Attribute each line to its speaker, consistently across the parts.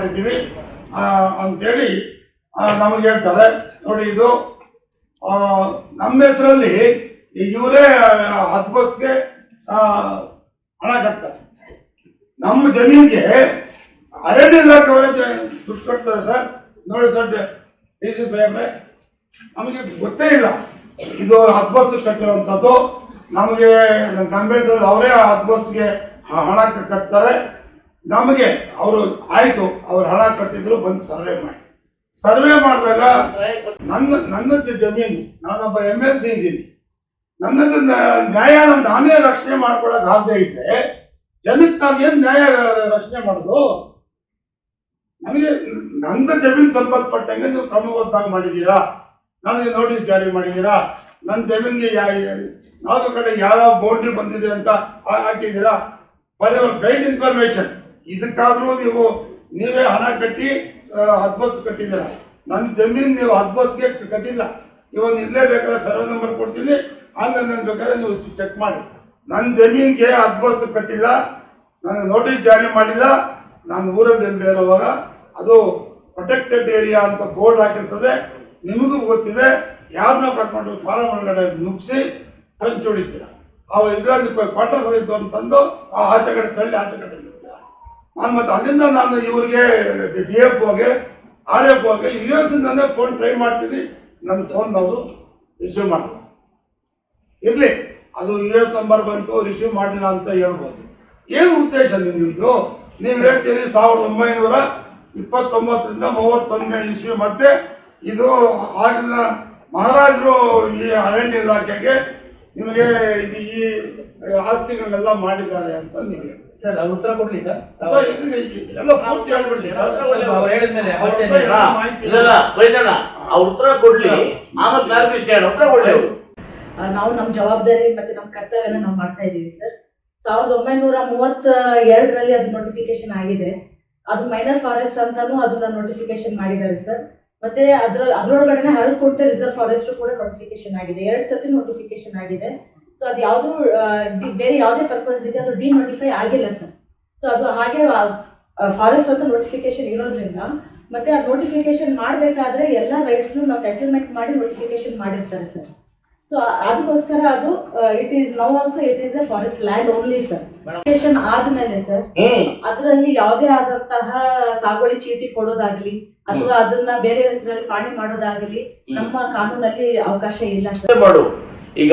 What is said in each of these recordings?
Speaker 1: ಮಾಡಿದ್ದೀವಿ. ಅಂತೇಳಿ ನಮಗೆ ಹೇಳ್ತಾರೆ. ನೋಡಿ ಇದು ನಮ್ಮ ಹೆಸರಲ್ಲಿ ಇವರೇ ಹತ್ತು ಬಸ್ಗೆ ಹಣ ಕಟ್ತಾರೆ. ನಮ್ಮ ಜಮೀನಿಗೆ ಅರಣ್ಯ ಇಲಾಖೆಯವರೇ ದುಡ್ಡು ಕಟ್ತಾರೆ ಸರ್. ನೋಡಿ ದೊಡ್ಡ ಡಿ ಸಿ ಸಾಹೇಬ್ರೆ, ನಮಗೆ ಗೊತ್ತೇ ಇಲ್ಲ. ಇದು ಹತ್ತು ಬಸ್ ಕಟ್ಟಿರುವಂಥದ್ದು ನಮಗೆ ನಮ್ಮ ಹೆಸರಲ್ಲಿ ಅವರೇ ಹತ್ತು ಬಸ್ಗೆ ಹಣ ಕಟ್ತಾರೆ. ನಮಗೆ ಅವರು ಆಯ್ತು, ಅವ್ರು ಹಣ ಕಟ್ಟಿದ್ರು, ಬಂದು ಸರ್ವೆ ಮಾಡಿ. ಸರ್ವೆ ಮಾಡಿದಾಗ ನನ್ನ ನನ್ನದು ಜಮೀನು, ನಾನೊಬ್ಬ ಎಂ ಎಲ್ ಸಿ ಇದ್ದೀನಿ. ನನ್ನದು ನ್ಯಾಯ ನಾನೇ ರಕ್ಷಣೆ ಮಾಡ್ಕೊಳಕ್ ಆಗದೆ ಇದ್ರೆ ಜನಕ್ಕೆ ನಾನು ಏನ್ ನ್ಯಾಯ ರಕ್ಷಣೆ ಮಾಡೋದು? ನನಗೆ ನನ್ನ ಜಮೀನು ಸಂಬಂಧಪಟ್ಟಂಗೆ ನೀವು ಕ್ರಮಬದ್ಧ ಮಾಡಿದ್ದೀರಾ? ನನಗೆ ನೋಟಿಸ್ ಜಾರಿ ಮಾಡಿದ್ದೀರಾ? ನನ್ನ ಜಮೀನಿಗೆ ಯಾ ನಾಲ್ಕು ಕಡೆ ಯಾವ ಬೌಂಡ್ರಿ ಬಂದಿದೆ ಅಂತ ಹಾಕಿದ್ದೀರಾ? ಬರೀ ಗೈಡ್ ಇನ್ಫಾರ್ಮೇಶನ್ ಇದಕ್ಕಾದ್ರೂ ನೀವು, ನೀವೇ ಹಣ ಕಟ್ಟಿ ಹದ್ಬತ್ತು ಕಟ್ಟಿದ್ದೀರ? ನನ್ನ ಜಮೀನು ನೀವು ಹತ್ತು ಕಟ್ಟಿಲ್ಲ. ಇವನ್ ಇಲ್ಲೇ ಬೇಕಾದ್ರೆ ಸರ್ವೆ ನಂಬರ್ ಕೊಡ್ತೀನಿ. ಆನ್ಲೈನ್ ಬೇಕಾದ್ರೆ ನೀವು ಚೆಕ್ ಮಾಡಿ. ನನ್ನ ಜಮೀನಿಗೆ ಹದ್ಬತ್ತು ಕಟ್ಟಿಲ್ಲ. ನಾನು ನೋಟಿಸ್ ಜಾರಿ ಮಾಡಿಲ್ಲ. ನಾನು ಊರಲ್ಲಿ ಇಲ್ಲದೆ ಇರುವಾಗ ಅದು ಪ್ರೊಟೆಕ್ಟೆಡ್ ಏರಿಯಾ ಅಂತ ಬೋರ್ಡ್ ಹಾಕಿರ್ತದೆ. ನಿಮಗೂ ಗೊತ್ತಿದೆ. ಯಾರನ್ನ ಕರ್ಕೊಂಡು ಫಾರಂ ಒಳಗಡೆ ನುಗ್ಸಿ ಹೊಡಿತೀರ ಅವ ಇದರಲ್ಲಿ ಕ್ವಾರ್ಟರ್ಸ್ ಇದ್ದು ಅಂತಂದು ಆ ಆಚೆ ಕಡೆ ತಳ್ಳಿ ಆಚೆ ಕಡೆ ನಾನು ಮತ್ತೆ ಅಲ್ಲಿಂದ ನಾನು ಇವರಿಗೆ ಡಿ ಎಫ್ ಹೋಗಿ ಆರ್ ಎಫ್ ಹೋಗಿ ಯು ಎಸ್ ಇಂದಾನೆ ಫೋನ್ ಟ್ರೈ ಮಾಡ್ತೀನಿ ನನ್ನ ಫೋನ್ ಅವರು ರಿಸೀವ್ ಮಾಡಿದ್ರು ಇರಲಿ, ಅದು ಯು ಎಸ್ ನಂಬರ್ ಬಂತು ರಿಸೀವ್ ಮಾಡಲಿಲ್ಲ ಅಂತ ಹೇಳ್ಬೋದು. ಏನು ಉದ್ದೇಶ ನಿಮ್ಮದು ನೀವು ಹೇಳ್ತೀರಿ ಸಾವಿರದ ಒಂಬೈನೂರ ಇಪ್ಪತ್ತೊಂಬತ್ತರಿಂದ ಮೂವತ್ತೊಂದನೇ ಇಸ್ವಿ ಮತ್ತೆ ಇದು ಆಗಿನ ಮಹಾರಾಜರು ಈ ಅರಣ್ಯ ಇಲಾಖೆಗೆ ನಿಮಗೆ ಇದು ಈ ಆಸ್ತಿಗಳನ್ನೆಲ್ಲ ಮಾಡಿದ್ದಾರೆ ಅಂತ ನಿಮಗೆ.
Speaker 2: ಸರ್ ಅವ್ರು ಉತ್ತರ ಕೊಡ್ಲಿ ಸರ್?
Speaker 1: ಎಲ್ಲ ಪೂರ್ತಿ ಹೇಳ್ಬಿಡ್ಲಿ. ಸರ್.
Speaker 2: ಅವ್ರು ಹೇಳಿದ್ಮೇಲೆ
Speaker 1: ಅವ್ರ ಮಾಹಿತಿ
Speaker 3: ಇಲ್ಲ ಉತ್ತರ ಕೊಡ್ಲಿ. ಆಮೇಲೆ ಕ್ಲಾರಿಫಿಕೇಶನ್ ಉತ್ತರ ಕೊಡ್ಲಿ ಅವ್ರು.
Speaker 4: ನಾವು ನಮ್ಮ ಜವಾಬ್ದಾರಿ ಮತ್ತೆ ನಮ್ಮ ಕರ್ತವ್ಯನ ನಾವು ಮಾಡ್ತಾ ಇದ್ದೀವಿ ಸರ್. ಸಾವಿರದ ಒಂಬೈನೂರ ಮೂವತ್ತ ಎರಡರಲ್ಲಿ ಅದು ನೋಟಿಫಿಕೇಶನ್ ಆಗಿದೆ. ಅದು ಮೈನರ್ ಫಾರೆಸ್ಟ್ ಅಂತಾನು ಅದನ್ನ ನೋಟಿಫಿಕೇಶನ್ ಮಾಡಿದ್ದಾರೆ ಸರ್. ಮತ್ತೆ ಅದ್ರ ಅದ್ರೊಳಗಡೆ ಹರಳ್ಕೋಟೆ ರಿಸರ್ವ್ ಫಾರೆಸ್ಟ್ ಕೂಡ ನೋಟಿಫಿಕೇಶನ್ ಆಗಿದೆ. ಎರಡು ಸತಿ ನೋಟಿಫಿಕೇಶನ್ ಆಗಿದೆ. ಸೊ ಅದು ಯಾವ್ದು ಬೇರೆ ಯಾವುದೇ ಪರ್ಪಸ್ ಇದೆ, ಅದು ಡಿನೋಟಿಫೈ ಆಗಿಲ್ಲ ಸರ್ ಸೊ ಅದು ಹಾಗೆ ಫಾರೆಸ್ಟ್ ಅಂತ ನೋಟಿಫಿಕೇಶನ್ ಇರೋದ್ರಿಂದ ಮತ್ತೆ ಆ ನೋಟಿಫಿಕೇಶನ್ ಮಾಡಬೇಕಾದ್ರೆ ಎಲ್ಲ ರೈಟ್ಸ್ನು ನಾವು ಸೆಟಲ್ಮೆಂಟ್ ಮಾಡಿ ನೋಟಿಫಿಕೇಶನ್ ಮಾಡಿರ್ತಾರೆ ಸರ್ ಸೊ ಅದಕ್ಕೋಸ್ಕರ ಅದು it is now also it is a forest land only sir location ಆದ್ಮೇಲೆ ಸರ್
Speaker 3: ಹ್ಮ್.
Speaker 4: ಅದರಲ್ಲಿ ಯಾವುದೇ ಆದಂತಹ ಸಾಗುವಳಿ ಚೀಟಿ ಕೊಡೋದಾಗ್ಲಿ ಅಥವಾ ಅದನ್ನ ಬೇರೆ ಹೆಸರಲ್ಲಿ ಪಾಣಿ ಮಾಡೋದಾಗ್ಲಿ ನಮ್ಮ ಕಾನೂನಲ್ಲಿ ಅವಕಾಶ ಇಲ್ಲ ಸರ್
Speaker 3: ಅಷ್ಟೇ ಮಾಡು? ಈಗ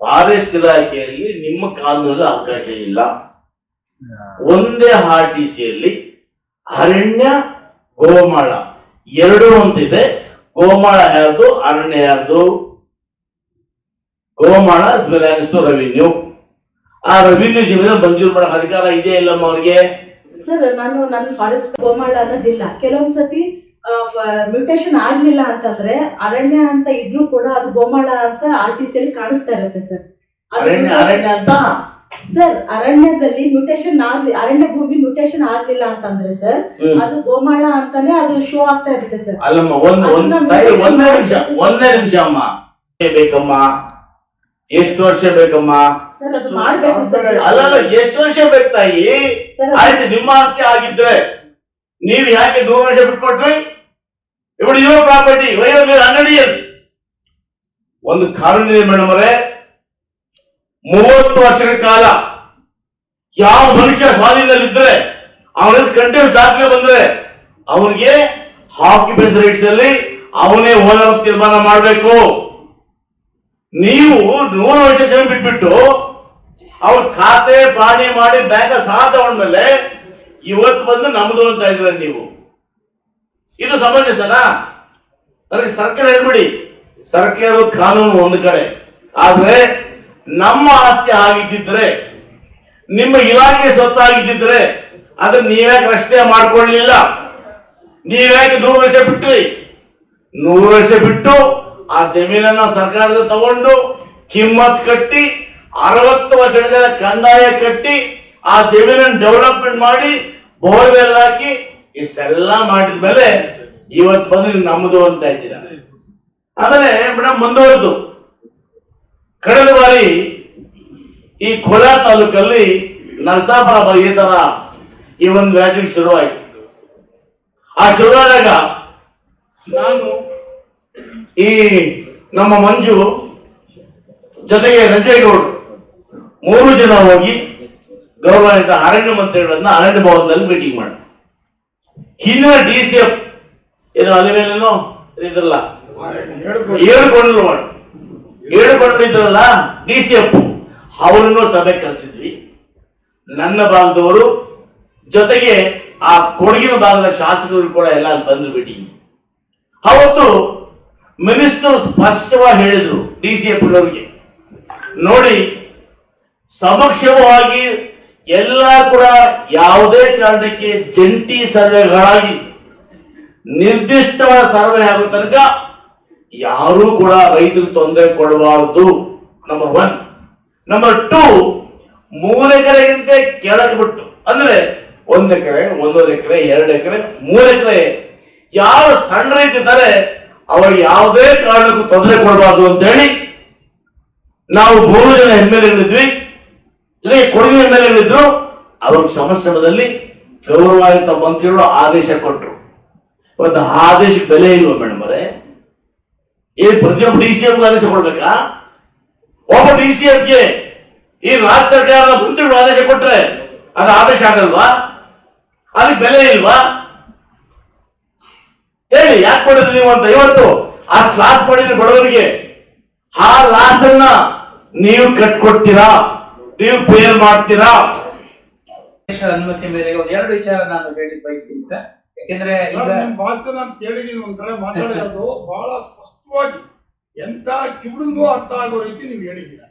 Speaker 3: ಫಾರೆಸ್ಟ್ ಇಲಾಖೆಯಲ್ಲಿ ನಿಮ್ಮ ಕಾನೂನಲ್ಲಿ ಅವಕಾಶ ಇಲ್ಲ. ಒಂದೇ ಆರ್ ಟಿ ಸಿಯಲ್ಲಿ ಅರಣ್ಯ ಗೋಮಾಳ ಎರಡು ಅಂತಿದೆ ಗೋಮಾಳ ಯಾರ್ದು? ಅರಣ್ಯ ಯಾರ್ದು? ಗೋಮಾಳ ಟು ರೆವಿನ್ಯೂ ಆ ರೆವಿನ್ಯೂ ಜಮೀನು ಮಂಜೂರು ಮಾಡಕ್ ಅಧಿಕಾರ ಇದೆಯಾ ಇಲ್ಲಮ್ಮ ಅವ್ರಿಗೆ?
Speaker 4: ಸರ್ ನಾನು ನನ್ನ ಫಾರೆಸ್ಟ್ ಗೋಮಾಳ ಅನ್ನೋದಿಲ್ಲ. ಕೆಲವೊಂದ್ಸತಿ ಮ್ಯೂಟೇಶನ್ ಆಗ್ಲಿಲ್ಲ ಅಂತಂದ್ರೆ ಅರಣ್ಯ ಅಂತ ಇದ್ರೂ ಕೂಡ ಅದು ಗೋಮಾಳ ಅಂತ ಆರ್ ಟಿ ಸಿ ಅಲ್ಲಿ ಕಾಣಿಸ್ತಾ ಇರುತ್ತೆ ಸರ್.
Speaker 3: ಅರಣ್ಯ ಅರಣ್ಯ ಅಂತ?
Speaker 4: ಸರ್ ಅರಣ್ಯದಲ್ಲಿ ಮ್ಯೂಟೇಶನ್ ಆಗ್ಲಿ ಅರಣ್ಯ ಭೂಮಿ ಮ್ಯೂಟೇಶನ್ ಆಗ್ಲಿಲ್ಲ ಅಂತಂದ್ರೆ ಸರ್ ಅದು ಗೋಮಾಳ ಅಂತಾನೆ ಅದು ಶೋ ಆಗ್ತಾ ಇರುತ್ತೆ ಸರ್.
Speaker 3: ಅಲ್ಲಮ್ಮ ಒಂದ್ ಒಂದ್ ನಿಮಿಷ ಒಂದೇ ನಿಮಿಷ ಅಮ್ಮ. ಬೇಕಮ್ಮ? ಎಷ್ಟು ವರ್ಷ ಬೇಕಮ್ಮ? ಅಲ್ಲ ಎಷ್ಟು ವರ್ಷ ಬೇಕು ತಾಯಿ? ಆಯ್ತು ನಿಮ್ಮ ಆಸ್ತಿ ಆಗಿದ್ರೆ ನೀವ್ ಯಾಕೆ ದೂರ ವರ್ಷ ಬಿಟ್ಕೊಟ್ರಿ? ಇವಳು ಯುವ ಪ್ರಾಪರ್ಟಿ ಹಂಡ್ರೆಡ್ ಇಯರ್ಸ್ ಒಂದು ಕಾನೂನು ಇದೆ ಮೇಡಮ್ ಅವರೇ ಮೂವತ್ತು ವರ್ಷಗಳ ಕಾಲ ಯಾವ ಮನುಷ್ಯ ಸ್ವಾಧೀನದಲ್ಲಿದ್ರೆ ಅವನ ಕಂಟಿನ್ಯೂಸ್ ದಾಖಲೆ ಬಂದ್ರೆ ಅವನಿಗೆ ಹಾಕಿ ರೈಟ್ಸ್ ಅಲ್ಲಿ ಅವನೇ ಓದೋ ತೀರ್ಮಾನ ಮಾಡಬೇಕು. ನೀವು ನೂರು ವರ್ಷ ಜನ ಬಿಟ್ಬಿಟ್ಟು ಅವ್ರ ಖಾತೆ ಪಾಣಿ ಮಾಡಿ ಬ್ಯಾಂಕ್ ಸಾಲ ತಗೊಂಡ್ಮೇಲೆ ಇವತ್ತು ಬಂದು ನಮ್ದು ಅಂತ ಇದ್ರ ನೀವು. ಇದು ಸಮಂಜಸನಾ? ನನಗೆ ಸರ್ಕಾರ ಹೇಳ್ಬಿಡಿ. ಸರ್ಕಾರ ಕಾನೂನು ಒಂದು ಕಡೆ. ಆದ್ರೆ ನಮ್ಮ ಆಸ್ತಿ ಆಗಿದ್ದಿದ್ರೆ, ನಿಮ್ಮ ಇಲಾಖೆ ಸೊತ್ತಾಗಿದ್ದಿದ್ರೆ ಅದನ್ನ ನೀವ್ಯಾಕೆ ರಕ್ಷಣೆ ಮಾಡ್ಕೊಳ್ಳಿಲ್ಲ? ನೀವ್ಯಾಕೆ ನೂರು ವರ್ಷ ಬಿಟ್ರಿ? ನೂರು ವರ್ಷ ಬಿಟ್ಟು ಆ ಜಮೀನನ್ನ ಸರ್ಕಾರದ ತಗೊಂಡು ಕಿಮ್ಮತ್ ಕಟ್ಟಿ ಅರವತ್ತು ವರ್ಷಗಳ ಕಂದಾಯ ಕಟ್ಟಿ ಆ ಜಮೀನನ್ನ ಡೆವಲಪ್ಮೆಂಟ್ ಮಾಡಿ ಬೋರ್ವೆಲ್ ಹಾಕಿ ಇಷ್ಟೆಲ್ಲ ಮಾಡಿದ್ಮೇಲೆ ಇವತ್ತು ಬಂದು ನಮ್ಮದು ಅಂತ ಇದ್ದೀರ? ಆಮೇಲೆ ಮೇಡಮ್ ಮುಂದುವರೆದು. ಕಳೆದ ಬಾರಿ ಈ ಕೋಲಾರ ತಾಲೂಕಲ್ಲಿ ನರಸಾಪುರ ಈ ತರ ಈ ಒಂದು ವ್ಯಾಜ್ಯ ಶುರುವಾಯಿತು. ಆ ಶುರುವಾದಾಗ ನಾನು ಈ ನಮ್ಮ ಮಂಜು ಜೊತೆಗೆ ರಂಜೇಗೌಡರು ಮೂರು ಜನ ಹೋಗಿ ಗೌರವಾನ್ವಿತ ಅರಣ್ಯ ಮಂತ್ರಿಗಳನ್ನ ಅರಣ್ಯ ಭವನದಲ್ಲಿ ಮೀಟಿಂಗ್ ಮಾಡಿ. ಹಿಂದಿನ ಡಿ ಸಿ ಎಫ್ ಏನು ಅದೇನೇನೇನೋ ಇದ್ರಲ್ಲ?
Speaker 1: ಹೇಳ್ಕೊಡಿ
Speaker 3: ಏಳುಗೊಂಡಲು ಮಾಡಿ. ಹೇಳ್ಕೊಂಡಿದ್ರಲ್ಲ ಡಿ ಸಿ ಎಫ್. ಅವರನ್ನು ಸಭೆ ಕರೆಸಿದ್ವಿ. ನನ್ನ ಭಾಗದವರು ಜೊತೆಗೆ ಆ ಕೊಡಗಿನ ಭಾಗದ ಶಾಸಕರು ಕೂಡ ಎಲ್ಲ ಅಲ್ಲಿ ಬಂದು ಮೀಟಿಂಗ್ ಅವತ್ತು ಮಿನಿಸ್ಟರ್ ಸ್ಪಷ್ಟವಾಗಿ ಹೇಳಿದ್ರು ಡಿ ಸಿ ಎಫ್ ಅವರಿಗೆ ನೋಡಿ ಸಮಕ್ಷಮವಾಗಿ ಎಲ್ಲ ಕೂಡ ಯಾವುದೇ ಕಾರಣಕ್ಕೆ ಜಂಟಿ ಸರ್ವೆಗಳಾಗಿ ನಿರ್ದಿಷ್ಟವಾದ ಸರ್ವೆ ಆಗೋ ತನಕ ಯಾರೂ ಕೂಡ ರೈತರು ತೊಂದರೆ ಕೊಡಬಾರದು. ನಂಬರ್ ಒನ್ ನಂಬರ್ ಟೂ ಮೂರು ಎಕರೆಗಿಂತ ಕೆಳಗೆ ಬಿಟ್ಟು, ಅಂದ್ರೆ ಒಂದು ಎಕರೆ ಒಂದೂವರೆ ಎಕರೆ, ಎರಡು ಎಕರೆ, ಮೂರು ಎಕರೆ ಯಾವ ಸಣ್ಣ ರೈತ ಇದ್ದಾರೆ ಅವ್ರಿಗೆ ಯಾವುದೇ ಕಾರಣಕ್ಕೂ ತೊಂದರೆ ಕೊಡಬಾರ್ದು ಅಂತ ಹೇಳಿ ನಾವು ಮೂರು ಜನ ಎಂ ಎಲ್ ಜೊತೆಗೆ ಕೊಡಗಿನ ಎಂ ಎಲ್ ಎಗಳಿದ್ರು ಅವ್ರ ಗೌರವಾಯುತ ಮಂತ್ರಿಗಳು ಆದೇಶ ಕೊಟ್ಟರು ಒಂದು ಆದೇಶ ಬೆಲೆ ಇಲ್ವಾ ಮೇಡಮ್ ಅವರೇ? ಏನ್ ಪ್ರತಿಯೊಬ್ಬ ಡಿ ಸಿ ಆದೇಶ ಕೊಡ್ಬೇಕಾ? ಒಬ್ಬ ಡಿ ಸಿ ಗೆ ಈ ರಾಜ್ಯ ಸರ್ಕಾರದ ಮಂತ್ರಿಗಳು ಆದೇಶ ಕೊಟ್ರೆ ಅದು ಆದೇಶ ಆಗಲ್ವಾ? ಅದಕ್ಕೆ ಬೆಲೆ ಇಲ್ವಾ? ಹೇಳಿ ಯಾಕೆ ಕೊಡಿದ್ರಿ ನೀವು ಅಂತ? ಇವತ್ತು ಆ ಕ್ಲಾಸ್ ಮಾಡಿದ್ರೆ ಬಡವರಿಗೆ ಆ ಲಾಸ್ ಅನ್ನ ನೀವು ಕಟ್ಕೊಡ್ತೀರಾ? ನೀವು ಪೇರ್ ಮಾಡ್ತೀರಾ?
Speaker 2: ಅನುಮತಿ ಮೇರೆಗೆ ಒಂದ್ ಎರಡು ವಿಚಾರ ನಾನು ಹೇಳಿ ಬಯಸ್ತೀನಿ ಸರ್. ಯಾಕೆಂದ್ರೆ ಈಗ
Speaker 1: ಭಾಷಣ ನಾನು ಕೇಳಿದೀನಿ ಒಂದ್ ಕಡೆ ಮಾತಾಡಿರೋದು ಬಹಳ ಸ್ಪಷ್ಟವಾಗಿ ಎಂತ ಕಿವುಡಿಗೂ ಅರ್ಥ ಆಗೋ ರೀತಿ ನೀವು ಹೇಳಿದ್ದೀರಾ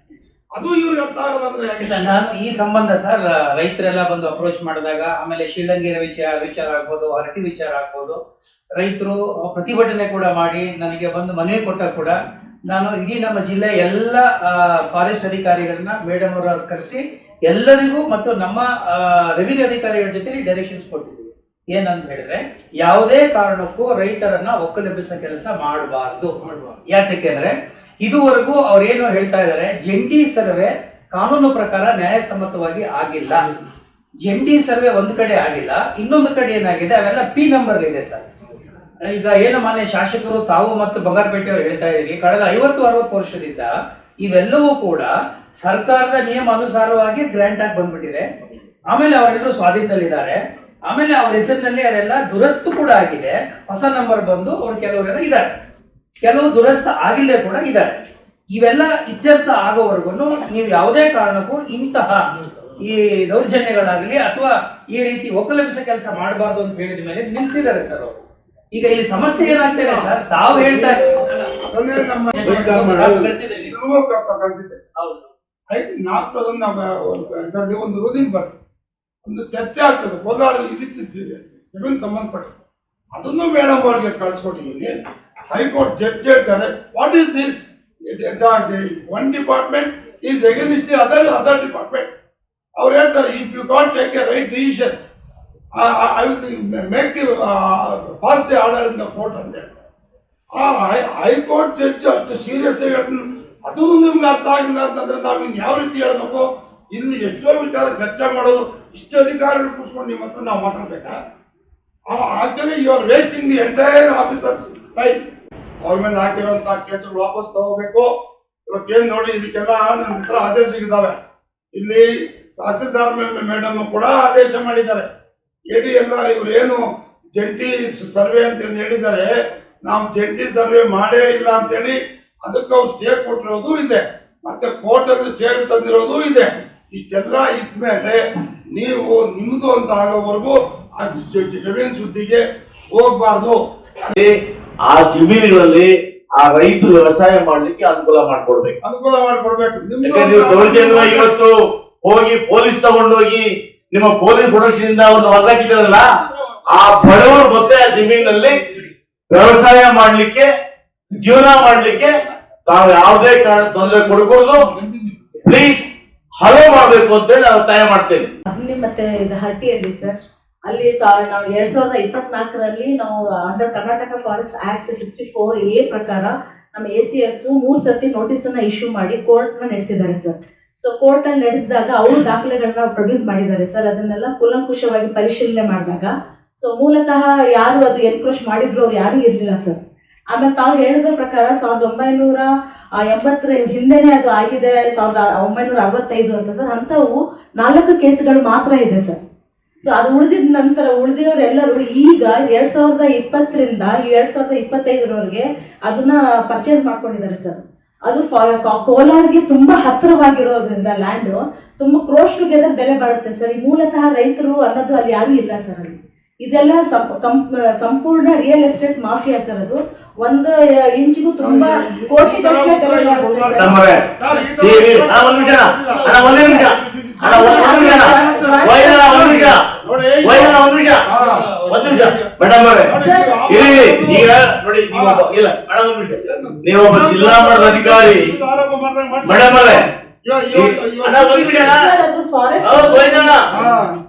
Speaker 1: ಅದು ಇವ್ರಿಗೆ ಅರ್ಥ ಆಗಲ್ಲ ಅಂದ್ರೆ ಹೇಗೆ
Speaker 2: ನಾನು ಈ ಸಂಬಂಧ ಸರ್ ರೈತರೆಲ್ಲ ಬಂದು ಅಪ್ರೋಚ್ ಮಾಡಿದಾಗ ಆಮೇಲೆ ಶ್ರೀಲಂಗಿಯ ವಿಚಾರ ವಿಚಾರ ಆಗ್ಬೋದು ಹರಟಿ ವಿಚಾರ ಆಗ್ಬೋದು. ರೈತರು ಪ್ರತಿಭಟನೆ ಕೂಡ ಮಾಡಿ ನನಗೆ ಬಂದು ಮನೆ ಕೊಟ್ಟ ಕೂಡ ನಾನು ಇಡೀ ನಮ್ಮ ಜಿಲ್ಲೆ ಎಲ್ಲ ಫಾರೆಸ್ಟ್ ಅಧಿಕಾರಿಗಳನ್ನ ಮೇಡಮ್ ಅವರ ಕರೆಸಿ ಎಲ್ಲರಿಗೂ ಮತ್ತು ನಮ್ಮ ರೆವಿನ್ಯೂ ಅಧಿಕಾರಿಗಳ ಜೊತೆ ಡೈರೆಕ್ಷನ್ಸ್ ಕೊಟ್ಟಿದ್ದೀವಿ. ಏನಂತ ಹೇಳಿದ್ರೆ ಯಾವುದೇ ಕಾರಣಕ್ಕೂ ರೈತರನ್ನ ಒಕ್ಕಲೆಬ್ಬಿಸೋ ಕೆಲಸ ಮಾಡಬಾರದು. ಯಾಕೆಂದ್ರೆ ಇದುವರೆಗೂ ಅವ್ರೇನು ಹೇಳ್ತಾ ಇದ್ದಾರೆ ಜಂಟಿ ಸರ್ವೆ ಕಾನೂನು ಪ್ರಕಾರ ನ್ಯಾಯಸಮ್ಮತವಾಗಿ ಆಗಿಲ್ಲ. ಜಂಟಿ ಸರ್ವೆ ಒಂದು ಕಡೆ ಆಗಿಲ್ಲ ಇನ್ನೊಂದು ಕಡೆ ಏನಾಗಿದೆ ಅವೆಲ್ಲ ಪಿ ನಂಬರ್ ಇದೆ ಸರ್. ಈಗ ಏನು ಮಾನ್ಯ ಶಾಸಕರು ತಾವು ಮತ್ತು ಬಂಗಾರಪೇಟೆಯವರು ಹೇಳ್ತಾ ಇದ್ದೀರಿ, ಕಳೆದ ಐವತ್ತು, ಅರವತ್ತು ವರ್ಷದಿಂದ ಇವೆಲ್ಲವೂ ಕೂಡ ಸರ್ಕಾರದ ನಿಯಮ ಅನುಸಾರವಾಗಿ ಗ್ರ್ಯಾಂಟ್ ಆಗಿ ಬಂದ್ಬಿಟ್ಟಿದೆ. ಆಮೇಲೆ ಅವರೆಲ್ಲರೂ ಸ್ವಾಧೀನದಲ್ಲಿದ್ದಾರೆ. ಆಮೇಲೆ ಅವ್ರ ಹೆಸರಿನಲ್ಲಿ ಅದೆಲ್ಲ ದುರಸ್ತು ಕೂಡ ಆಗಿದೆ. ಹೊಸ ನಂಬರ್ ಬಂದು ಅವ್ರು ಕೆಲವರೆಲ್ಲ ಇದ್ದಾರೆ. ಕೆಲವು ದುರಸ್ತ ಆಗಿಲ್ಲದೆ ಕೂಡ ಇದ್ದಾರೆ. ಇವೆಲ್ಲ ಇತ್ಯರ್ಥ ಆಗೋವರೆಗೂ ನೀವು ಯಾವುದೇ ಕಾರಣಕ್ಕೂ ಇಂತಹ ಈ ದೌರ್ಜನ್ಯಗಳಾಗಲಿ ಅಥವಾ ಈ ರೀತಿ ಒಕ್ಕಲೆಬ್ಸ ಕೆಲಸ ಮಾಡಬಾರ್ದು ಅಂತ ಹೇಳಿದ ಮೇಲೆ ನಿಲ್ಸಿದ್ದಾರೆ ಸರ್ ಅವರು. ಈಗ ಇಲ್ಲಿ ಸಮಸ್ಯೆ ಏನಾಗ್ತಿದೆ ಸರ್? ತಾವು ಹೇಳ್ತಾ
Speaker 1: ನಾಲ್ಕು ಒಂದು ರೂಲಿಂಗ್ ಬರ್ತದೆ ಒಂದು ಚರ್ಚೆ ಆಗ್ತದೆ. ಕೋಲಾರ ಇದಕ್ಕೆ ಜಮೀನು ಸಂಬಂಧಪಟ್ಟಿದೆ ಅದನ್ನು ಮೇಡಮ್ ಅವ್ರಿಗೆ ಕಳಿಸ್ಕೊಟ್ಟಿದ್ದೀನಿ ಹೈಕೋರ್ಟ್ ಜಡ್ಜ್ ಹೇಳ್ತಾರೆ. What is this one department is against the other other department ಅವ್ರು ಹೇಳ್ತಾರೆ if you can't take a right decision I make the pass order in court ಅಂತ ಆ ಹೈಕೋರ್ಟ್ ಜಡ್ಜ್ ಅಷ್ಟು ಸೀರಿಯಸ್ ಆಗಿ ಅದು ನಿಮ್ಗೆ ಅರ್ಥ ಆಗಿಲ್ಲ ಅಂತಂದ್ರೆ ನಾವು ಇನ್ನು ಯಾವ ರೀತಿ ಹೇಳ್ಬೇಕು? ಇಲ್ಲಿ ಎಷ್ಟೋ ವಿಚಾರ ಚರ್ಚೆ ಮಾಡೋದು ಇಷ್ಟು ಅಧಿಕಾರಿಗಳು ಕೂಸ್ಕೊಂಡು ನಿಮ್ಮ ಹತ್ರ ನಾವು ಮಾತಾಡ್ಬೇಕಾ? Actually you are wasting the entire officers time ಅವ್ರ ಮೇಲೆ ಹಾಕಿರುವಂತಹ ಕೇಸುಗಳು ವಾಪಸ್ ತಗೋಬೇಕು. ಇವತ್ತೇನು ನೋಡಿ, ಇದಕ್ಕೆಲ್ಲ ನನ್ನ ಹತ್ರ ಆದೇಶಗಳಿದಾವೆ ಇಲ್ಲಿ ತಹಸೀಲ್ದಾರ್ ಮೇಡಮ್ ಕೂಡ ಆದೇಶ ಮಾಡಿದ್ದಾರೆ. ಎಡಿ ಎಲ್ಲ ಇವ್ರು ಏನು ಜಂಟಿ ಸರ್ವೆ ಅಂತ ಹೇಳಿದ್ದಾರೆ. ನಾವು ಜಂಟಿ ಸರ್ವೆ ಮಾಡೇ ಇಲ್ಲ ಅಂತೇಳಿ ಅದಕ್ಕೆ ಅವ್ರು ಸ್ಟೇ ಕೊಟ್ಟಿರೋದು ಇದೆ. ಮತ್ತೆ ಕೋರ್ಟ್ ಅಲ್ಲಿ ಸ್ಟೇ ತಂದಿರೋದು ಇದೆ. ಇಷ್ಟೆಲ್ಲ ಇದ್ಮೇಲೆ ನೀವು ನಿಮ್ಮದು ಅಂತ ಆಗೋವರೆಗೂ ಆ ಜಮೀನ್ ಸುದ್ದಿಗೆ ಹೋಗ್ಬಾರ್ದು.
Speaker 3: ಆ ಜಮೀನುಗಳಲ್ಲಿ ಆ ರೈತರು ವ್ಯವಸಾಯ ಮಾಡ್ಲಿಕ್ಕೆ ಅನುಕೂಲ ಮಾಡ್ಕೊಡ್ಬೇಕು.
Speaker 1: ಅನುಕೂಲ ಮಾಡ್ಕೊಡ್ಬೇಕು.
Speaker 3: ಇವತ್ತು ಹೋಗಿ ಪೊಲೀಸ್ ತಗೊಂಡೋಗಿ ನಿಮ್ಮ ಪೊಲೀಸ್ ಪ್ರೊಡಕ್ಷನ್ ಇಂದ ಒಂದು ಹೊರದಾಕಿದ್ರಲ್ಲ ಆ ಬಡವರು ಮತ್ತೆ ಆ ಜಮೀನಲ್ಲಿ ವ್ಯವಸಾಯ ಮಾಡ್ಲಿಕ್ಕೆ, ಜೀವನ ಮಾಡ್ಲಿಕ್ಕೆ ತಾವು ಯಾವುದೇ ಕಾರಣ ತೊಂದರೆ ಕೊಡಕೂಡದು ಪ್ಲೀಸ್ ಹಲೋ ಮಾಡ್ಬೇಕು ಅಂತೇಳಿ ನಾವು ಒತ್ತಾಯ ಮಾಡ್ತೇನೆ.
Speaker 4: ಅಲ್ಲಿ ಮತ್ತೆ ಇದು ಹರಟಿಯಲ್ಲಿ ಸರ್, ಅಲ್ಲಿ ನಾವು ಎರಡ್ ಸಾವಿರದ ಇಪ್ಪತ್ನಾಲ್ಕರಲ್ಲಿ ನಾವು under Karnataka forest act sixty four A ಪ್ರಕಾರ ನಮ್ಮ ಎ ಸಿ ಎಸ್ ಮೂರ್ ಸತಿ ನೋಟಿಸ್ ಅನ್ನ ಇಶ್ಯೂ ಮಾಡಿ ಕೋರ್ಟ್ನ ನಡೆಸಿದ್ದಾರೆ ಸರ್. ಸೊ ಕೋರ್ಟ್ ಅಲ್ಲಿ ನಡೆಸಿದಾಗ ಅವರು ದಾಖಲೆಗಳನ್ನ ಪ್ರೊಡ್ಯೂಸ್ ಮಾಡಿದ್ದಾರೆ. ಸರ್ ಅದನ್ನೆಲ್ಲ ಕುಲಂಕುಷವಾಗಿ ಪರಿಶೀಲನೆ ಮಾಡಿದಾಗ ಸೊ ಮೂಲತಃ ಯಾರು ಅದು ಎನ್ಕ್ರೋಚ್ ಮಾಡಿದ್ರು ಅವ್ರು ಯಾರು ಇರಲಿಲ್ಲ ಸರ್ ಆಮೇಲೆ ತಾವು ಹೇಳಿದ ಪ್ರಕಾರ ಸಾವಿರದ ಒಂಬೈನೂರ ಎಂಬತ್ತರ ಹಿಂದೆನೆ ಅದು ಆಗಿದೆ, ಸಾವಿರದ ಒಂಬೈನೂರ ಅರವತ್ತೈದು ಅಂತ ಸರ್ ಅಂಥವು ನಾಲ್ಕು ಕೇಸ್ಗಳು ಮಾತ್ರ ಇದೆ ಸರ್ ಸೊ ಅದು ಉಳಿದಿದ ನಂತರ ಉಳಿದಿರೋರೆಲ್ಲರೂ ಈಗ ಎರಡ್ ಸಾವಿರದ ಇಪ್ಪತ್ತರಿಂದ ಎರಡ್ ಸಾವಿರದ ಇಪ್ಪತ್ತೈದರವರೆಗೆ ಅದನ್ನ ಪರ್ಚೇಸ್ ಮಾಡ್ಕೊಂಡಿದ್ದಾರೆ ಸರ್ ಅದು ಕೋಲಾರ್ಗೆ ತುಂಬಾ ಹತ್ತಿರವಾಗಿರೋದ್ರಿಂದ ಲ್ಯಾಂಡ್ ತುಂಬಾ ಕ್ರೋಶ್ ಟುಗೆದರ್ ಬೆಲೆ ಬಾಳುತ್ತೆ ಸರ್. ಈ ಮೂಲತಃ ರೈತರು ಅನ್ನೋದು ಅಲ್ಲಿ ಯಾರು ಇಲ್ಲ ಸರ್ ಅಲ್ಲಿ. ಇದೆಲ್ಲ ಸಂಪೂರ್ಣ ರಿಯಲ್ ಎಸ್ಟೇಟ್ ಮಾಫಿಯಾ ಸರ್ ಅದು. ಒಂದು ಇಂಚಿಗೂ ತುಂಬಾ ಕೋಟಿ ಗಟ್ಟಲೆ
Speaker 3: ಒಂದ್ ನಿಮಿಷ ಒಂದೇ ಮೇಡಮ್ ಅವರೇ ಈಗ ನೋಡಿ ನೀವು ಇಲ್ಲ ಮೇಡಮ್ ಒಂದ್ ನಿಮಿಷ. ನೀವು ಒಬ್ಬ ಜಿಲ್ಲಾ ಮಟ್ಟದ ಅಧಿಕಾರಿ. ಮೇಡಮ್ ಅವರೇ.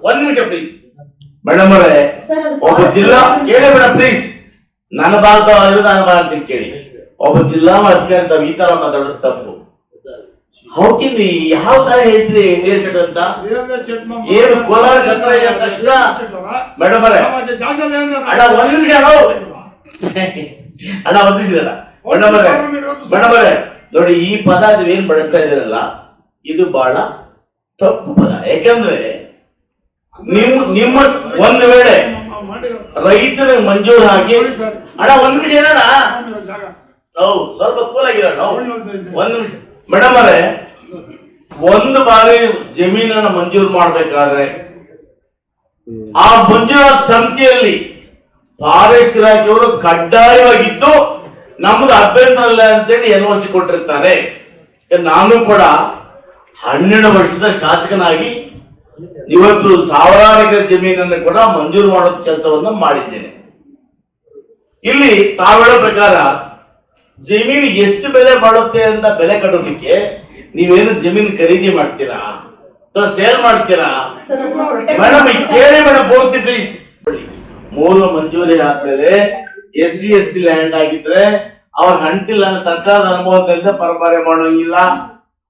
Speaker 3: ಒಂದ್ ನಿಮಿಷ ಪ್ಲೀಸ್ ಮೇಡಮ್ ಅವರೇ
Speaker 4: ಸರ್
Speaker 3: ಒಬ್ಬ ಜಿಲ್ಲಾ ಕೇಳಿ ಮೇಡಮ್ ಪ್ಲೀಸ್ ನನ್ನ ಬಾಲ್ತಾವ್ ಅದು ನನ್ನ ಅಂತ ಕೇಳಿ. ಒಬ್ಬ ಜಿಲ್ಲಾ ಅಧಿಕಾರಿ ತಾವು ಈ ತರ ಮಾತಾಡೋದು ತಪ್ಪು. ಹೌಕಿನಿ ಯಾವ ತರ ಹೇಳ್ತೀರಿ ಇಂಗ್ಲಿಷ್ ಅಂತ. ಏನು ಕೋಲಾರ ತಕ್ಷಣ ಮೇಡಮ್ ಅವರೇ. ಅಣ್ಣ ಒಂದ್ ನಿಮಿಷ ಅಣ್ಣ ಒಂದ್ ನಿಮಿಷ ಇರಲ್ಲ ಮೇಡಮ್ ಅವರೇ ಮೇಡಮ್ ಅವರೇ ನೋಡಿ ಈ ಪದ ನೀವೇನ್ ಬಳಸ್ತಾ ಇದ್ದೀರಲ್ಲ ಇದು ಬಹಳ ತಪ್ಪು ಪದ. ಯಾಕಂದ್ರೆ ನಿಮ್ ನಿಮ್ಮ ಒಂದು ವೇಳೆ. ರೈತರಿಗೆ ಮಂಜೂರು ಹಾಕಿ ಅಣ್ಣ ಒಂದ್ ನಿಮಿಷ ಏನಣ್ಣ ಹೌದು ಸ್ವಲ್ಪ ಕೂಲ್ ಆಗಿರೋಣ ಒಂದ್ ನಿಮಿಷ. ಮೇಡಮ್ ಅವರೇ, ಒಂದು ಬಾರಿ ಜಮೀನನ್ನು ಮಂಜೂರು ಮಾಡಬೇಕಾದ್ರೆ ಆ ಮಂಜೂರಾತ್ ಸಮಿತಿಯಲ್ಲಿ ಫಾರೆಸ್ಟ್ ಇಲಾಖೆಯವರು ಕಡ್ಡಾಯವಾಗಿದ್ದು ನಮ್ದು ಅಭ್ಯಂತರ ಇಲ್ಲ ಅಂತೇಳಿ ಎನ್ ಸಿ ಕೊಟ್ಟಿರ್ತಾರೆ ನಾನು ಕೂಡ ಹನ್ನೆರಡು ವರ್ಷದ ಶಾಸಕನಾಗಿ ಇವತ್ತು ಸಾವಿರಾರು ಎಕರೆ ಜಮೀನನ್ನು ಕೂಡ ಮಂಜೂರು ಮಾಡೋ ಕೆಲಸವನ್ನು ಮಾಡಿದ್ದೇನೆ. ಇಲ್ಲಿ ತಾವು ಹೇಳೋ ಪ್ರಕಾರ ಜಮೀನು ಎಷ್ಟು ಬೆಲೆ ಬಾಳುತ್ತೆ ಅಂತ ಬೆಲೆ ಕಟ್ಟೋದಕ್ಕೆ ನೀವೇನು ಜಮೀನು ಖರೀದಿ ಮಾಡ್ತೀರಾ? ಅಥವಾ ಸೇಲ್ ಮಾಡ್ತೀರಾ? ಮೇಡಮ್ ಕೇಳಿ ಮೇಡಮ್ ಪೂರ್ತಿ ಪ್ಲೀಸ್ ಮೂಲ ಮಂಜೂರಿ ಆದ್ಮೇಲೆ S C S T land ಆಗಿದ್ರೆ ಅವ್ರ ಹಂಟಿಲ್ಲ ಸರ್ಕಾರದ ಅನುಭವದಿಂದ ಪರಬಾರೆ ಮಾಡೋಂಗಿಲ್ಲ.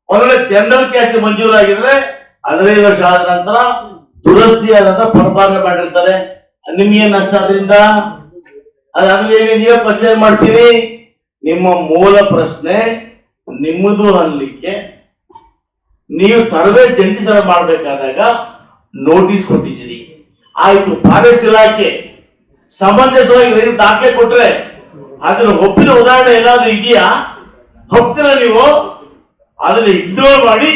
Speaker 3: ಒಂದ್ರೆ ಜನರಲ್ ಕ್ಯಾಸ್ಟ್ ಮಂಜೂರಾಗಿದ್ರೆ ಹದಿನೈದು ವರ್ಷ ಆದ ನಂತರ ದುರಸ್ತಿ ಆದಂತ ಪರಬಾರೆ ಮಾಡಿರ್ತಾರೆ. ನಿಮ್ಗೆ ನಷ್ಟ ಅದರಿಂದ ಅದಾದ್ರೆ ನೀವೇ ಪರ್ಚೇಸ್ ಮಾಡ್ತೀರಿ ನಿಮ್ಮ ಮೂಲ ಪ್ರಶ್ನೆ ನಿಮ್ಮದು ಅನ್ಲಿಕ್ಕೆ ನೀವು ಸರ್ವೆ ಜಂಟಿ ಸರ್ವೆ ಮಾಡಬೇಕಾದಾಗ ನೋಟಿಸ್ ಕೊಟ್ಟಿದ್ದೀರಿ. ಆಯ್ತು ಫಾರೆಸ್ಟ್ ಇಲಾಖೆ ಸಮಂಜಸವಾಗಿ ರೈತ ದಾಖಲೆ ಕೊಟ್ರೆ ಅದನ್ನ ಒಪ್ಪಿನ ಉದಾಹರಣೆ ಏನಾದ್ರೂ ಇದೆಯಾ? ಹೋಗ್ತೀರ ನೀವು? ಅದನ್ನ ಇಗ್ನೋರ್ ಮಾಡಿ,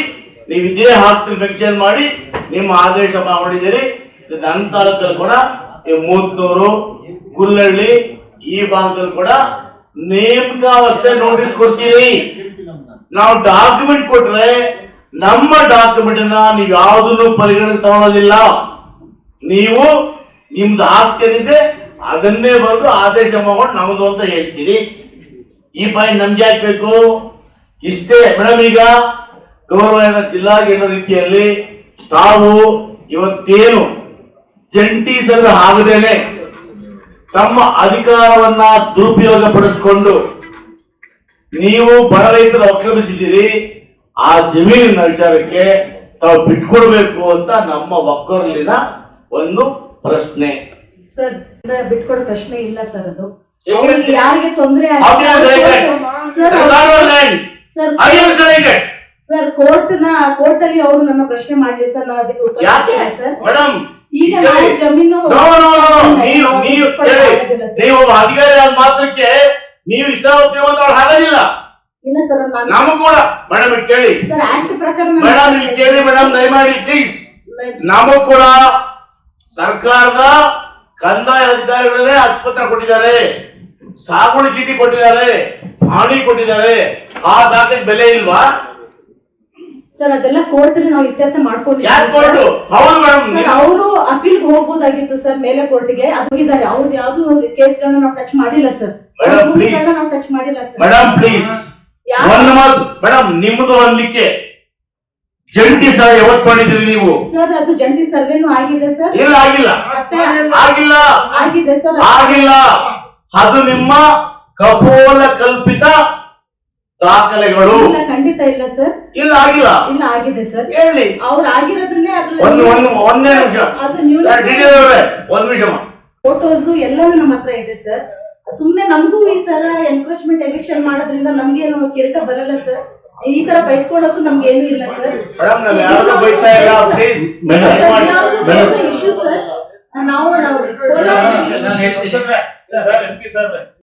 Speaker 3: ನೀವು ಇದೇ ಹಾಕ್ತಿರಿ ಮೆನ್ಷನ್ ಮಾಡಿ, ನಿಮ್ಮ ಆದೇಶ ಮಾಡಿದ್ದೀರಿ. ನನ್ನ ತಾಲೂಕಲ್ಲಿ ಕೂಡ ಮೂತ್ನೂರು ಗುಲ್ಲಳ್ಳಿ ಈ ಭಾಗದಲ್ಲಿ ಕೂಡ ನೇಮಕಾವಸ್ಥೆ ನೋಟಿಸ್ ಕೊಡ್ತೀರಿ. ನಾವು ಡಾಕ್ಯುಮೆಂಟ್ ಕೊಟ್ರೆ ನಮ್ಮ ಡಾಕ್ಯುಮೆಂಟ್ ಅನ್ನ ನೀವು ಯಾವ್ದನ್ನು ಪರಿಗಣನೆ ತಗೊಳ್ಳೋದಿಲ್ಲ ನೀವು ನಿಮ್ದು ಆಗ್ತೇನಿದೆ ಅದನ್ನೇ ಬರೆದು ಆದೇಶ ಮಾಡ್ಕೊಂಡು ನಮ್ದು ಅಂತ ಹೇಳ್ತೀರಿ. ಈ ಪಾಯಿಂಟ್ ನಮ್ಗೆ ಹಾಕ್ಬೇಕು ಇಷ್ಟೇ ಮೇಡಮ್ ಈಗ ಗೌರವ ಜಿಲ್ಲಾಡಳಿತ ರೀತಿಯಲ್ಲಿ ತಾವು ಇವತ್ತೇನು ಜಂಟಿ ಸರ್ವೆ ಆಗದೇನೆ ತಮ್ಮ ಅಧಿಕಾರವನ್ನ ದುರುಪಯೋಗ ಪಡಿಸಿಕೊಂಡು ನೀವು ಬಡ ರೈತರು ಆಕ್ರಮಿಸಿದ್ದೀರಿ ಆ ಜಮೀನಿನ ವಿಚಾರಕ್ಕೆ ತಾವು ಬಿಟ್ಕೊಡ್ಬೇಕು ಅಂತ ನಮ್ಮ ಒಕ್ಕರಲ್ಲಿನ ಒಂದು ಪ್ರಶ್ನೆ.
Speaker 4: ಸರ್ ಬಿಟ್ಕೊಡೋ ಪ್ರಶ್ನೆ ಇಲ್ಲ ಸರ್ ಅದು. ಯಾರಿಗೆ ತೊಂದರೆ? ಸರ್ ಕೋರ್ಟ್ನ ಕೋರ್ಟ್ ಅಲ್ಲಿ ಅವರು ನನ್ನ ಪ್ರಶ್ನೆ ಮಾಡ್ಲಿ ಸರ್ ನಾನು ಅದಕ್ಕೆ ಉತ್ತರ ಸರ್.
Speaker 3: ಮೇಡಮ್
Speaker 4: ಈಗ ಜಮೀನು
Speaker 3: ನೀವು
Speaker 4: ನಾವು
Speaker 3: ನೀವು ಅಧಿಕಾರಿ ಆದ ಮಾತ್ರಕ್ಕೆ ನೀವು ಇಷ್ಟ ಹೋಗ್ತೀವಂತ ಅವ್ರು ಹಾಗೋದಿಲ್ಲ
Speaker 4: ಇಲ್ಲ ಸರ್
Speaker 3: ನಮಗೂ ಕೂಡ. ಮೇಡಮ್ ಕೇಳಿ.
Speaker 4: ಸರ್ ಆಕ್ಟ್ ಪ್ರಕಾರ ನಾನು
Speaker 3: ಮೇಡಮ್ ಇಲ್ಲಿ ಕೇಳಿ ಮೇಡಮ್ ದಯಮಾಡಿ ಪ್ಲೀಸ್ ನಮಗೂ ಕೂಡ ಸರ್ಕಾರದ ಕಂದಾಯ ಅಧಿಕಾರಿಗಳೇ ಆಸ್ಪತ್ರೆ ಕೊಟ್ಟಿದ್ದಾರೆ. ಸಾಗುವಳಿ ಚೀಟಿ ಕೊಟ್ಟಿದ್ದಾರೆ. ಹಾನಿ ಕೊಟ್ಟಿದ್ದಾರೆ. ಆ ದಾಖಲೆ ಬೆಲೆ ಇಲ್ವಾ?
Speaker 4: ಸರ್ ಅದೆಲ್ಲ ಕೋರ್ಟ್ ಅಲ್ಲಿ ನಾವು ಇತ್ಯರ್ಥ ಮಾಡ್ಕೊಂಡಿದ್ದೀವಿ ಅವರು ಅಪೀಲ್ ಹೋಗ್ಬೋದಾಗಿತ್ತು ಸರ್ ಮೇಲೆ ಕೋರ್ಟ್ಗೆ. ಅದು ಹೋಗಿದ್ದಾರೆ. ಅವ್ರದ್ದು ಯಾವ್ದು ಕೇಸ್ಗಳನ್ನ ನಾವು ಟಚ್ ಮಾಡಿಲ್ಲ ಸರ್. ನಾವು ಟಚ್ ಮಾಡಿಲ್ಲ ಸರ್.
Speaker 3: ಮೇಡಮ್ ಪ್ಲೀಸ್ ಒಂದು ಮಾತು. ಮೇಡಮ್ ನಿಮ್ಮದು ಅನ್ಲಿಕ್ಕೆ ಜಂಟಿ ಸರ್ವೆ ಯಾವತ್ ಮಾಡಿದ್ರಿ ನೀವು?
Speaker 4: ಸರ್ ಅದು ಜಂಟಿ ಸರ್ವೆನೂ ಆಗಿದೆ ಸರ್.
Speaker 3: ಇಲ್ಲ ಆಗಿಲ್ಲ. ಆಗಿಲ್ಲ.
Speaker 4: ಆಗಿದೆ ಸರ್.
Speaker 3: ಆಗಿಲ್ಲ. ಅದು ನಿಮ್ಮ ಕಪೋಲ ಕಲ್ಪಿತ ದಾಖಲೆಗಳು.
Speaker 4: ಇಲ್ಲ ಖಂಡಿತ ಇಲ್ಲ ಸರ್.
Speaker 3: ಇಲ್ಲ ಆಗಿಲ್ಲ.
Speaker 4: ಇಲ್ಲ ಆಗಿದೆ ಸರ್.
Speaker 3: ಹೇಳಿ.
Speaker 4: ಅವ್ರು ಆಗಿರೋದನ್ನೇ ಅದ್ರಲ್ಲಿ-
Speaker 3: ಒಂದು ಒಂದು ಒಂದೇ ನಿಮಿಷ.
Speaker 4: ಅದು ನೀವು
Speaker 3: ಒಂದ್ ನಿಮಿಷ
Speaker 4: ಫೋಟೋಸ್ ಎಲ್ಲಾನು ನಮ್ಮ ಹತ್ರ ಇದೆ ಸರ್. ಸುಮ್ನೆ ನಮಗೂ ಈ ತರ ಎನ್ಕ್ರೋಚ್ಮೆಂಟ್ ಎವಿಕ್ಷನ್ ಮಾಡೋದ್ರಿಂದ ನಮ್ಗೇನು ಕಿರೀಟ ಬರಲ್ಲ ಸರ್. ಈ ತರ ಬಯಸ್ಕೊಳ್ಳೋದು ನಮ್ಗೆ ಏನು ಇಲ್ಲ ಸರ್ ಇಶ್ಯೂ ಸರ್ ನಾವು ನಾವು.